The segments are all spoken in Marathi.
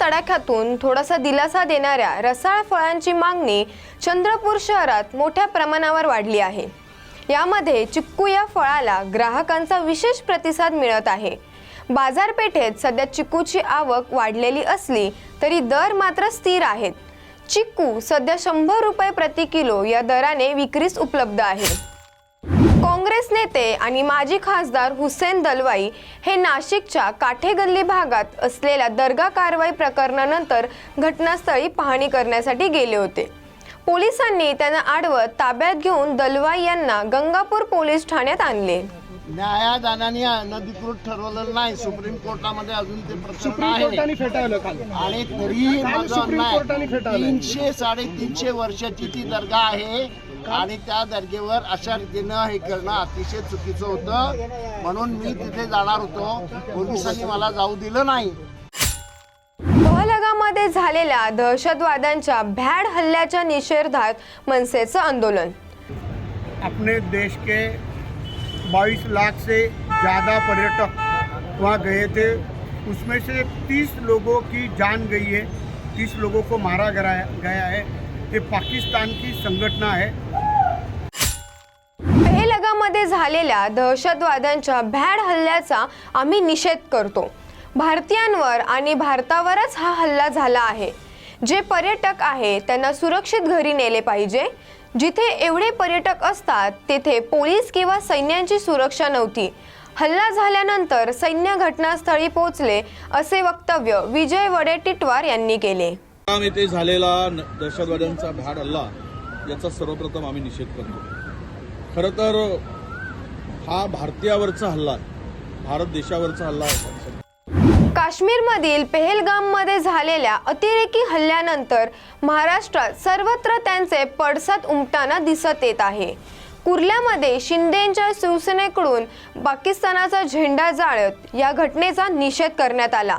तडाख्यातून थोडासा दिलासा देणाऱ्या रसाळ फळांची मागणी चंद्रपूर शहरात मोठ्या प्रमाणावर वाढली आहे. यामध्ये चिक्कू या फळाला ग्राहकांचा विशेष प्रतिसाद मिळत आहे. बाजारपेठेत सध्या चिक्कूची आवक वाढलेली असली तरी दर मात्र स्थिर आहेत. चिक्कू सध्या शंभर रुपये प्रति किलो या दराने विक्रीस उपलब्ध आहे काँग्रेस नेते आणि माजी खासदार हुसेन दलवाई हे नाशिकच्या काठेगल्ली भागात असलेल्या दर्गा कारवाई प्रकरणानंतर घटनास्थळी पाहणी करण्यासाठी गेले होते. पोलिसांनी त्यांना आडवत ताब्यात घेऊन दलवाई यांना गंगापूर पोलीस ठाण्यात आणले. न्यायादानाने अनधिकृत ठरवलेलं नाही. सुप्रीम कोर्टामध्ये अजून ते प्रकरण सुप्रीम आहे. कोर्टाने फेटाळलं काल आणि तरीही माझं. तीनशे साडेतीनशे वर्षाची ती दर्गा आहे. आणि त्या दर्गेवर अशा रीतीनं हे करणं अतिशय चुकीचं होतं. म्हणून मी तिथे जाणार होतो. पोलिसांनी मला जाऊ दिलं नाही. पहलगाममध्ये झालेल्या दहशतवाद्यांच्या भ्याड हल्ल्याच्या निषेधात मनसेचं आंदोलन. अपने देश के 22 लाख से ज़्यादा पर्यटक वहाँ गए थे. उसमें से 30 लोगों की जान गई है. 30 लोगों को मारा गया गया है. ये पाकिस्तान की संगठना है झालेल्या दहशतवाद्यांच्या भ्याड हल्ल्याचा आम्ही निषेध करतो. भारतीयांवर आणि भारतावरच हा हल्ला झाला आहे. जे पर्यटक आहे त्यांना सुरक्षित घरी नेले पाहिजे. जिथे एवढे पर्यटक असतात तेथे पोलीस किंवा सैन्यांची सुरक्षा नव्हती. हल्ला झाल्यानंतर सैन्य घटनास्थळी पोहोचले असे वक्तव्य विजय वडेट्टीवार यांनी केले. काम येथे झालेला दहशतवाद्यांचा भ्याड हल्ला याचा सर्वप्रथम आम्ही निषेध करतो. खरं तर हा भारतीयावरचा हल्ला आहे. भारत देशावरचा हल्ला आहे. काश्मीरमधील पेहलगाममध्ये झालेल्या अतिरेकी हल्ल्यानंतर महाराष्ट्रात सर्वत्र त्यांचे पडसाद उमटताना दिसत येत आहे. कुर्ल्यामध्ये शिंदेच्या शिवसेनेकडून पाकिस्तानाचा झेंडा जाळत या घटनेचा निषेध करण्यात आला.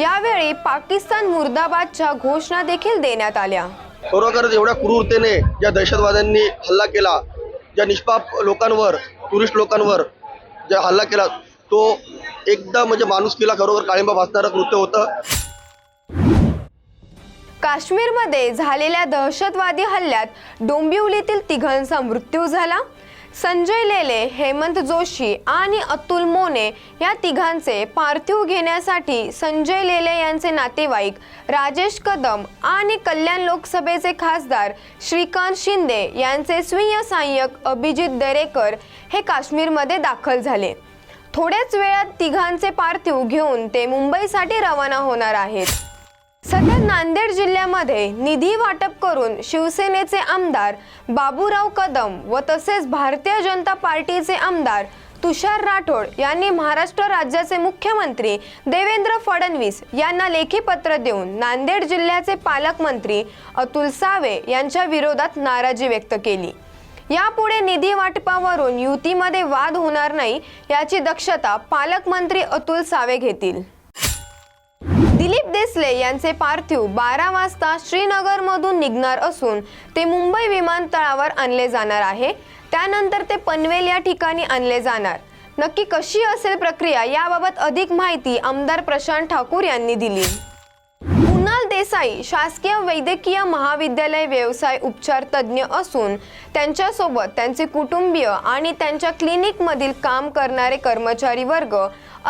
यावेळी पाकिस्तान मुर्दाबादच्या घोषणा देखील देण्यात आल्या. खरोखरच एवढ्या क्रूरतेने ज्या दहशतवाद्यांनी हल्ला केला ज्या निष्पाप लोकांवर टुरिस्ट लोकांवर ज्या हल्ला केला तो एकदम म्हणजे माणुसकीला खरोखर काळिंबा भासणारं कृत्य होतं. काश्मीरमध्ये झालेल्या दहशतवादी हल्ल्यात डोंबिवलीतील तिघांचा मृत्यू झाला. संजय लेले हेमंत जोशी आणि अतुल मोने या तिघांचे पार्थिव घेण्यासाठी संजय लेले यांचे नातेवाईक राजेश कदम आणि कल्याण लोकसभेचे खासदार श्रीकांत शिंदे यांचे स्वीय सहाय्यक अभिजित दरेकर हे काश्मीरमध्ये दाखल झाले. थोड्याच वेळात तिघांचे पार्थिव घेऊन ते मुंबईसाठी रवाना होणार आहेत. सध्या नांदेड जिल्ह्यामध्ये निधी वाटप करून शिवसेनेचे आमदार बाबूराव कदम व तसेच भारतीय जनता पार्टीचे आमदार तुषार राठोड यांनी महाराष्ट्र राज्याचे मुख्यमंत्री देवेंद्र फडणवीस यांना लेखी पत्र देऊन नांदेड जिल्ह्याचे पालकमंत्री अतुल सावे यांच्या विरोधात नाराजी व्यक्त केली. यापुढे निधी वाटपावरून युतीमध्ये वाद होणार नाही याची दक्षता पालकमंत्री अतुल सावे घेतील. दिलीप देसले यांचे पार्थिव बारा वाजता श्रीनगरमधून निघणार असून ते मुंबई विमानतळावर आणले जाणार आहे. त्यानंतर ते पनवेल या ठिकाणी आणले जाणार. नक्की कशी असेल प्रक्रिया याबाबत अधिक माहिती आमदार प्रशांत ठाकूर यांनी दिली. देसाई शासकीय वैद्यकीय महाविद्यालय व्यवसाय उपचार तज्ज्ञ असून त्यांच्यासोबत त्यांचे कुटुंबीय आणि त्यांच्या क्लिनिकमधील काम करणारे कर्मचारी वर्ग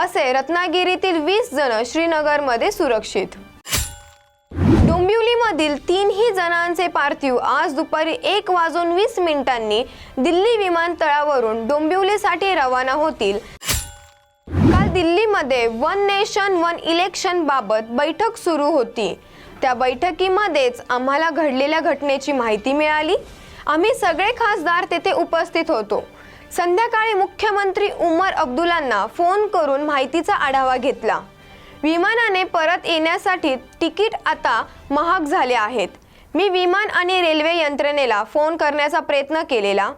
असे रत्नागिरीतील वीस जण श्रीनगरमध्ये सुरक्षित. डोंबिवलीमधील तीनही जणांचे पार्थिव आज दुपारी एक वाजून वीस मिनिटांनी दिल्ली विमानतळावरून डोंबिवलीसाठी रवाना होतील. काल दिल्लीमध्ये वन नेशन वन इलेक्शन बाबत बैठक सुरू होती. त्या बैठकीमध्येच आम्हाला घडलेल्या घटनेची माहिती मिळाली. आम्ही सगळे खासदार तेथे उपस्थित होतो. संध्याकाळी मुख्यमंत्री उमर अब्दुलांना फोन करून माहितीचा आढावा घेतला. विमानाने परत येण्यासाठी तिकीट आता महाग झाले आहेत. मी विमान आणि रेल्वे यंत्रणेला फोन करण्याचा प्रयत्न केलेला.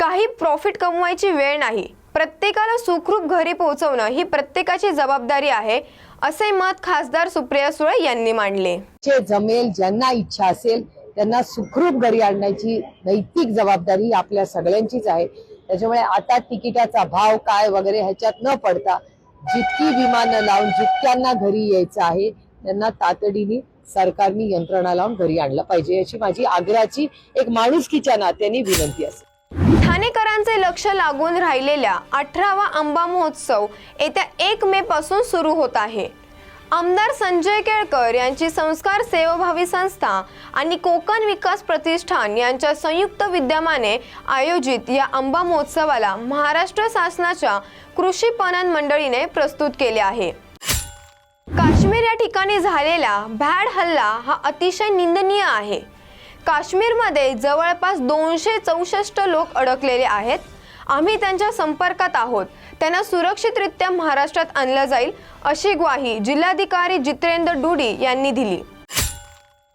काही प्रॉफिट कमवायची वेळ नाही. प्रत्येकाला सुखरूप घरी पोहोचवणं ही प्रत्येकाची जबाबदारी आहे असे मत खासदार सुप्रिया सुळे यांनी मांडले. जे जमेल ज्यांना इच्छा असेल त्यांना सुखरूप घरी आणण्याची नैतिक जबाबदारी आपल्या सगळ्यांचीच आहे. त्याच्यामुळे आता तिकिटाचा भाव काय वगैरे ह्याच्यात न पडता जितकी विमानं लावून जितक्यांना घरी यायचं आहे त्यांना तातडीने सरकारने यंत्रणा लावून घरी आणलं पाहिजे याची माझी आग्रहाची एक माणुसकीच्या नात्याने विनंती असेल. ठाणेकरांचे लक्ष लागून राहिलेल्या अठरावा आंबा महोत्सव येत्या एक मे पासून सुरू होत आहे. आमदार संजय केळकर यांची संस्कार सेवाभावी संस्था आणि कोकण विकास प्रतिष्ठान यांच्या संयुक्त विद्यमाने आयोजित या आंबा महोत्सवाला महाराष्ट्र शासनाच्या कृषी पणन मंडळीने प्रस्तुत केले आहे. काश्मीर या ठिकाणी झालेला भॅड हल्ला हा अतिशय निंदनीय आहे. काश्मीरमध्ये जवळपास दोनशे चौसष्ट लोक अडकलेले आहेत. आम्ही त्यांच्या संपर्कात आहोत. त्यांना सुरक्षितरित्या महाराष्ट्रात आणलं जाईल अशी ग्वाही जिल्हाधिकारी जितेंद्र डुडी यांनी दिली.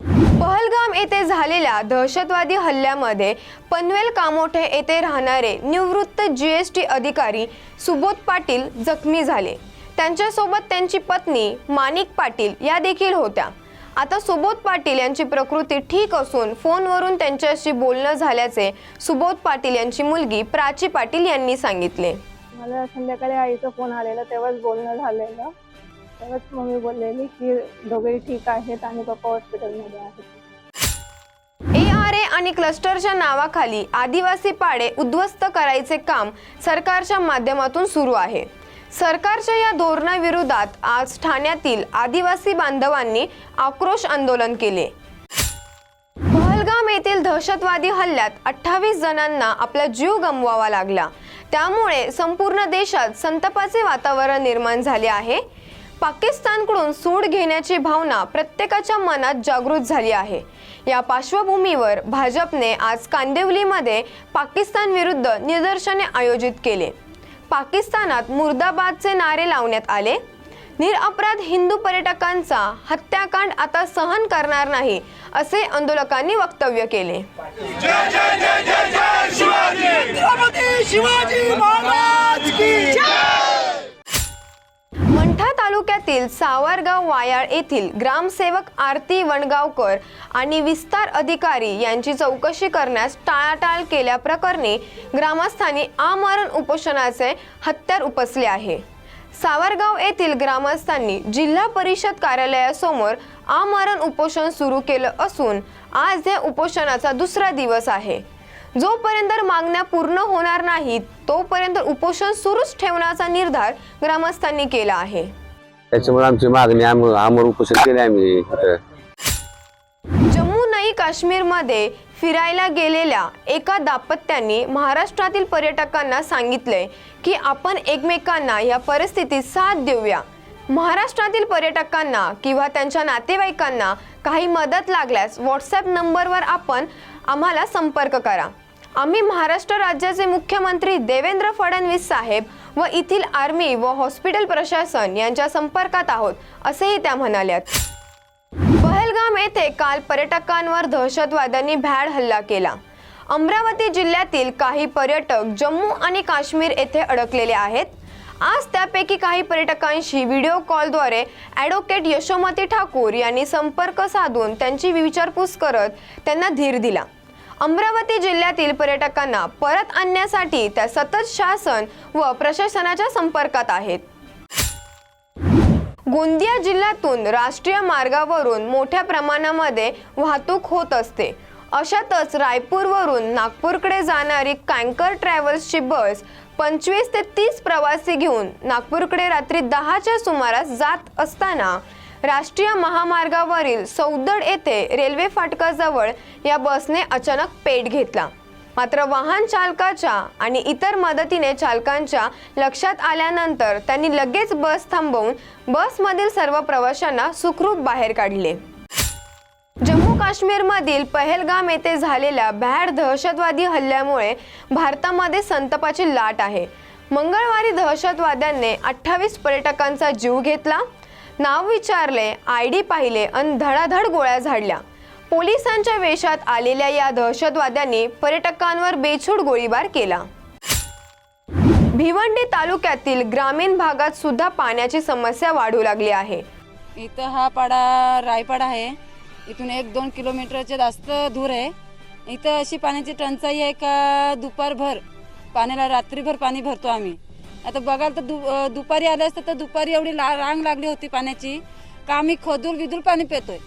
पहलगाम येथे झालेल्या दहशतवादी हल्ल्यामध्ये पनवेल कामोठे येथे राहणारे निवृत्त जी एस टी अधिकारी सुबोध पाटील जखमी झाले. त्यांच्यासोबत त्यांची पत्नी माणिक पाटील या देखील होत्या. आता सुबोध पाटील यांची प्रकृती ठीक असून फोनवरून त्यांच्याशी बोलणं झाल्याचे सुबोध पाटील यांची मुलगी प्राची पाटील यांनी सांगितले. मला संध्याकाळी आईचा फोन आलेला तेव्हाच बोलणं झालेलं. तेव्हाच मम्मी बोललेली की दोघेही ठीक आहेत आणि पप्पा हॉस्पिटलमध्ये आहेत. आणि क्लस्टरच्या नावाखाली आदिवासी पाडे उद्ध्वस्त करायचे काम सरकारच्या माध्यमातून सुरू आहे. सरकारच्या या धोरणाविरोधात आज ठाण्यातील आदिवासी बांधवांनी आक्रोश आंदोलन केले. पहलगाम येथील दहशतवादी हल्ल्यात अठ्ठावीस जणांना आपला जीव गमवावा लागला. त्यामुळे संपूर्ण देशात संतापाचे वातावरण निर्माण झाले आहे. पाकिस्तानकडून सूड घेण्याची भावना प्रत्येकाच्या मनात जागृत झाली आहे. या पार्श्वभूमीवर भाजपने आज कांदिवलीमध्ये पाकिस्तान विरुद्ध निदर्शने आयोजित केले. पाकिस्तानात मुर्दाबादचे नारे लावण्यात आले निरअपराध हिंदू पर्यटकांचा हत्याकांड आता सहन करणार नाही असे आंदोलकांनी वक्तव्य केले मंठा तालुक्यातील सावरगाव वायाळ येथील ग्रामसेवक आरती वणगावकर आणि विस्तार अधिकारी यांची चौकशी करण्यास टाळाटाळ केल्याप्रकरणी ग्रामस्थांनी आमरण उपोषणाचे हत्यार उपसले आहे. सावरगाव येथील ग्रामस्थांनी जिल्हा परिषद कार्यालयासमोर आमरण उपोषण सुरू केलं असून आज या उपोषणाचा दुसरा दिवस आहे. जोपर्यंत मागण्या पूर्ण होणार नाहीत तोपर्यंत उपोषण सुरूच ठेवण्याचा निर्धार ग्रामस्थांनी केला आहे. त्याच्यामुळे आमची मागणी आम आमर उपोषण केले आम्ही इथं. जम्मू नाही काश्मीरमध्ये फिरायला गेलेल्या एका दाम्पत्याने महाराष्ट्रातील पर्यटकांना सांगितलंय की आपण एकमेकांना या परिस्थितीत साथ देऊया. महाराष्ट्रातील पर्यटकांना किंवा त्यांच्या नातेवाईकांना काही मदत लागल्यास व्हॉट्सॲप नंबरवर आपण आम्हाला संपर्क करा. आम्ही महाराष्ट्र राज्याचे मुख्यमंत्री देवेंद्र फडणवीस साहेब व येथील आर्मी व हॉस्पिटल प्रशासन यांच्या संपर्कात आहोत असेही त्या म्हणाल्यात. पहलगाम येथे काल पर्यटकांवर दहशतवाद्यांनी भ्याड हल्ला केला. अमरावती जिल्ह्यातील काही पर्यटक जम्मू आणि काश्मीर येथे अडकलेले आहेत. आज त्यापैकी काही पर्यटकांशी व्हिडिओ कॉलद्वारे ॲडव्होकेट यशोमती ठाकूर यांनी संपर्क साधून त्यांची विचारपूस करत त्यांना धीर दिला. अमरावती जिल्ह्यातील पर्यटकांना परत आणण्यासाठी त्या सतत शासन व प्रशासनाच्या संपर्कात आहेत. गोंदिया जिल्ह्यातून राष्ट्रीय मार्गावरून मोठ्या प्रमाणामध्ये वाहतूक होत असते. अशातच रायपूरवरून नागपूरकडे जाणारी कँकर ट्रॅव्हल्सची बस पंचवीस ते तीस प्रवासी घेऊन नागपूरकडे रात्री दहाच्या सुमारास जात असताना राष्ट्रीय महामार्गावरील सौदड येथे रेल्वे फाटकाजवळ या बसने अचानक पेट घेतला. मात्र वाहन चालकाच्या आणि इतर मदतीने चालकांच्या लक्षात आल्यानंतर त्यांनी लगेच बस थांबवून बसमधील सर्व प्रवाशांना सुखरूप बाहेर काढले. जम्मू काश्मीरमधील पहलगाम येथे झालेल्या भॅड दहशतवादी हल्ल्यामुळे भारतामध्ये संतापाची लाट आहे. मंगळवारी दहशतवाद्यांनी अठ्ठावीस पर्यटकांचा जीव घेतला. नाव विचारले आय डी पाहिले आणि धडाधड गोळ्या झाडल्या. पोलिसांच्या वेशात आलेल्या या दहशतवाद्यांनी पर्यटकांवर बेछूट गोळीबार केला. भिवंडी तालुक्यातील ग्रामीण भागात सुद्धा पाण्याची समस्या वाढू लागली आहे. इथं हा पाडा रायपाडा आहे. इथून एक दोन किलोमीटरच्या जास्त दूर आहे. इथं अशी पाण्याची टंचाई आहे का? दुपारभर पाण्याला रात्रीभर पाणी भरतो आम्ही. आता बघाल तर दु दुपारी आलं असतं तर दुपारी एवढी ला रांग लागली होती पाण्याची का आम्ही खदूर बिदूर पाणी पितोय?